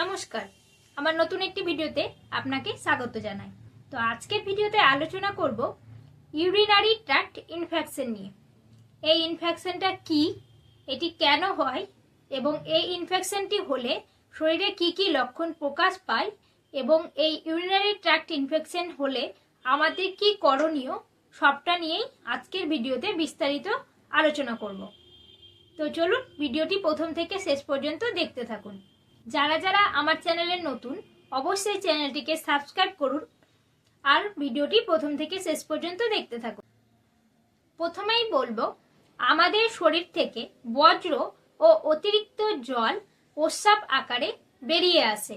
নমস্কার। আমার নতুন একটি ভিডিওতে আপনাকে স্বাগত জানাই। তো আজকের ভিডিওতে আলোচনা করব ইউরিনারি ট্র্যাক্ট ইনফেকশন নিয়ে। এই ইনফেকশনটা কি, এটি কেন হয়, এবং এই ইনফেকশনটি হলে শরীরে কি কি লক্ষণ প্রকাশ পায়, এবং এই ইউরিনারি ট্র্যাক্ট ইনফেকশন হলে আমাদের কি করণীয়, সবটা নিয়েই আজকের ভিডিওতে বিস্তারিত আলোচনা করব। তো চলুন ভিডিওটি প্রথম থেকে শেষ পর্যন্ত দেখতে থাকুন। যারা যারা আমার চ্যানেলে নতুন, অবশ্যই চ্যানেলটিকে সাবস্ক্রাইব করুন আর ভিডিওটি প্রথম থেকে শেষ পর্যন্ত দেখতে থাকুন। প্রথমেই বলব, আমাদের শরীর থেকে বজ্র ও অতিরিক্ত জল প্রস্রাব আকারে বেরিয়ে আসে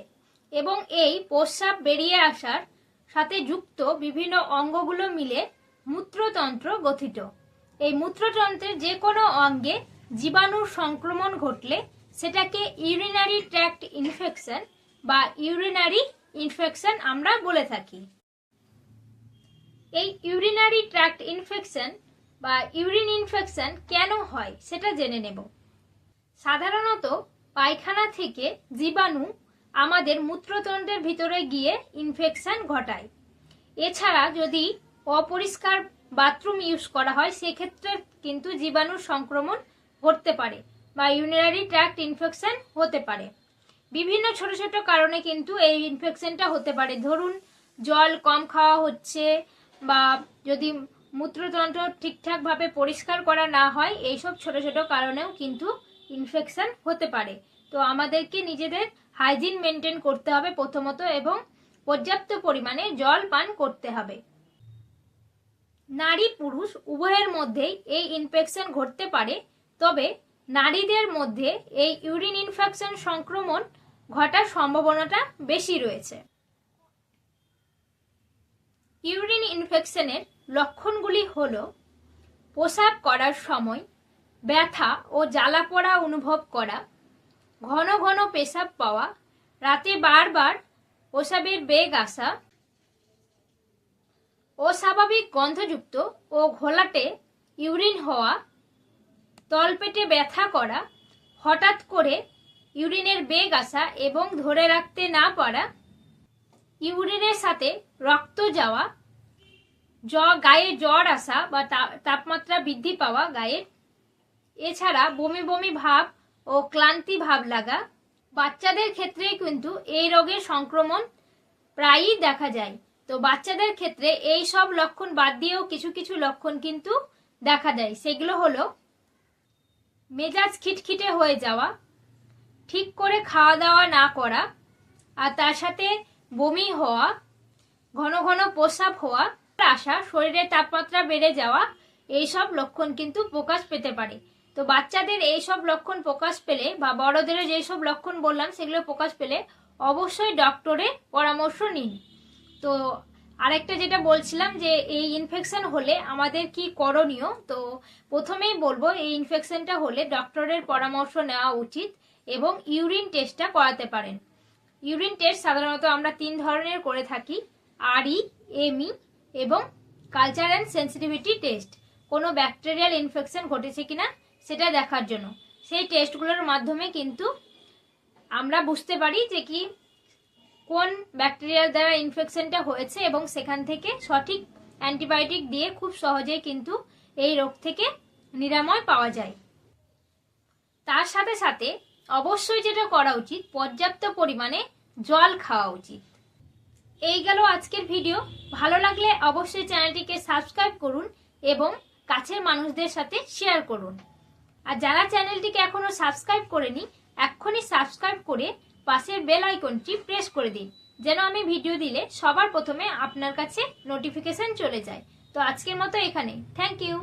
এবং এই প্রস্রাব বেরিয়ে আসার সাথে যুক্ত বিভিন্ন অঙ্গগুলো মিলে মূত্রতন্ত্র গঠিত। এই মূত্রতন্ত্রের যে কোনো অঙ্গে জীবাণুর সংক্রমণ ঘটলে সেটাকে ইউরিনারি ট্র্যাক্ট ইনফেকশন বা ইউরিনারি ইনফেকশন আমরা বলে থাকি। এই ইউরিনারি ট্র্যাক্ট ইনফেকশন বা ইউরিন ইনফেকশন কেন হয় সেটা জেনে নেব। সাধারণত পায়খানা থেকে জীবাণু আমাদের মূত্রতন্ত্রের ভিতরে গিয়ে ইনফেকশন ঘটায়। এছাড়া যদি অপরিষ্কার বাথরুম ইউজ করা হয়, সেক্ষেত্রে কিন্তু জীবাণুর সংক্রমণ ঘটতে পারে। বা ইউরিনারি ট্র্যাক্ট ইনফেকশন হতে পারে। বিভিন্ন ছোট ছোট কারণে কিন্তু এই ইনফেকশনটা হতে পারে। ধরুন, জল কম খাওয়া হচ্ছে বা যদি মূত্রতন্ত্র ঠিকঠাকভাবে পরিষ্কার করা না হয়, এইসব ছোট ছোট কারণেও কিন্তু ইনফেকশন হতে পারে। তো আমাদেরকে নিজেদের হাইজিন মেনটেন করতে হবে প্রথমত এবং পর্যাপ্ত পরিমাণে জল পান করতে হবে। নারী পুরুষ উভয়ের মধ্যেই এই ইনফেকশন ঘটতে পারে, তবে নারীদের মধ্যে এই ইউরিন ইনফেকশন সংক্রমণ ঘটার সম্ভাবনাটা বেশি রয়েছে। ইউরিন ইনফেকশনের লক্ষণগুলি হল প্রসাব করার সময় ব্যথা ও জ্বালা পোড়া অনুভব করা, ঘন ঘন পেশাব পাওয়া, রাতে বারবার প্রসাবের বেগ আসা, অস্বাভাবিক গন্ধযুক্ত ও ঘোলাটে ইউরিন হওয়া তলপেটে ব্যথা করা, হঠাৎ করে ইউরিনের বেগ আসা এবং ধরে রাখতে না পারা, ইউরিনের সাথে রক্ত যাওয়া, জ, গায়ে জ্বর আসা বা তাপমাত্রা বৃদ্ধি পাওয়া গায়ে এছাড়া বমি বমি ভাব ও ক্লান্তি ভাব লাগা, বাচ্চাদের ক্ষেত্রে কিন্তু এই রোগের সংক্রমণ প্রায়ই দেখা যায়। তো বাচ্চাদের ক্ষেত্রে এই সব লক্ষণ বাদ দিয়েও কিছু কিছু লক্ষণ কিন্তু দেখা যায়। সেগুলো হলো মেজাজ খিটখিটে হয়ে যাওয়া, ঠিক করে খাওয়া দাওয়া না করা, আর তার সাথে বমি হওয়া, ঘন ঘন প্রস্রাব হওয়া, আসা, শরীরের তাপমাত্রা বেড়ে যাওয়া, এইসব লক্ষণ কিন্তু প্রকাশ পেতে পারে। তো বাচ্চাদের এই সব লক্ষণ প্রকাশ পেলে বা বড়দেরও যেই সব লক্ষণ বললাম, সেগুলো প্রকাশ পেলে অবশ্যই ডক্টরের পরামর্শ নিন। তো আরেকটা যেটা বলছিলাম যে এই ইনফেকশন হলে আমাদের কি করণীয়? তো প্রথমেই বলব, এই ইনফেকশনটা হলে ডক্টরের পরামর্শ নেওয়া উচিত এবং ইউরিন টেস্টটা করাতে পারেন। ইউরিন টেস্ট সাধারণত আমরা তিন ধরনের করে থাকি আরই এমই এবং কালচার অ্যান্ড সেন্সিটিভিটি টেস্ট কোনো ব্যাকটেরিয়াল ইনফেকশন ঘটেছে কিনা সেটা দেখার জন্য। সেই টেস্টগুলোর মাধ্যমে কিন্তু আমরা বুঝতে পারি যে কি কোন ব্যাকটেরিয়ার দ্বারা ইনফেকশনটা হয়েছে এবং সেখান থেকে সঠিক অ্যান্টিবায়োটিক দিয়ে খুব সহজেই কিন্তু এই রোগ থেকে নিরাময় পাওয়া যায়। তার সাথে সাথে অবশ্যই যেটা করা উচিত, পর্যাপ্ত পরিমাণে জল খাওয়া উচিত। এই গেল আজকের ভিডিও ভালো লাগলে অবশ্যই চ্যানেলটিকে সাবস্ক্রাইব করুন এবং কাছের মানুষদের সাথে শেয়ার করুন। আর যারা চ্যানেলটিকে এখনও সাবস্ক্রাইব করেনি, এক্ষুনি সাবস্ক্রাইব করে পাশের বেল আইকনটি প্রেস করে দিন, যেন আমি ভিডিও দিলে সবার প্রথমে আপনার কাছে নোটিফিকেশন চলে যায়। তো আজকের মতো এখানে থ্যাংক ইউ